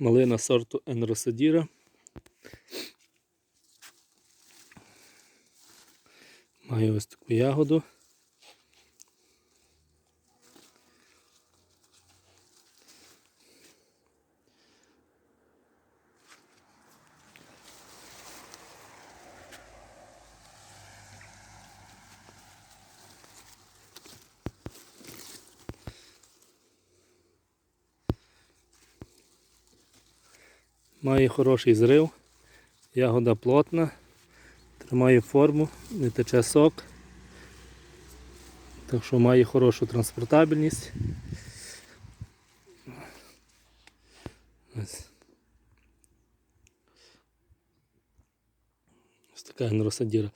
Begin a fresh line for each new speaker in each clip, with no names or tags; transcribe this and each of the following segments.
Малина сорту Енросадіра. Маю ось таку ягоду. Має хороший зрив, ягода плотна, тримає форму, не тече сок. Так що має хорошу транспортабельність. Ось. Ось така енросадіра.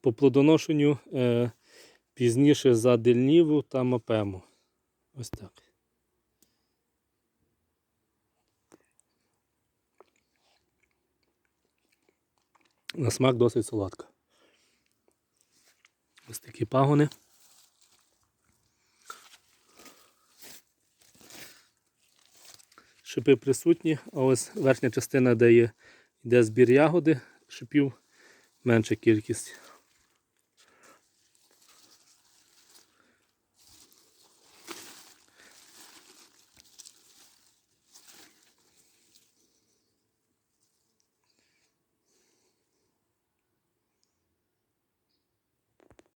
По плодоношенню е, пізніше за дельніву та мапему. Ось так. На смак досить солодка. Ось такі пагони. Шипи присутні, а ось верхня частина, де є, йде збір ягоди, шипів менша кількість.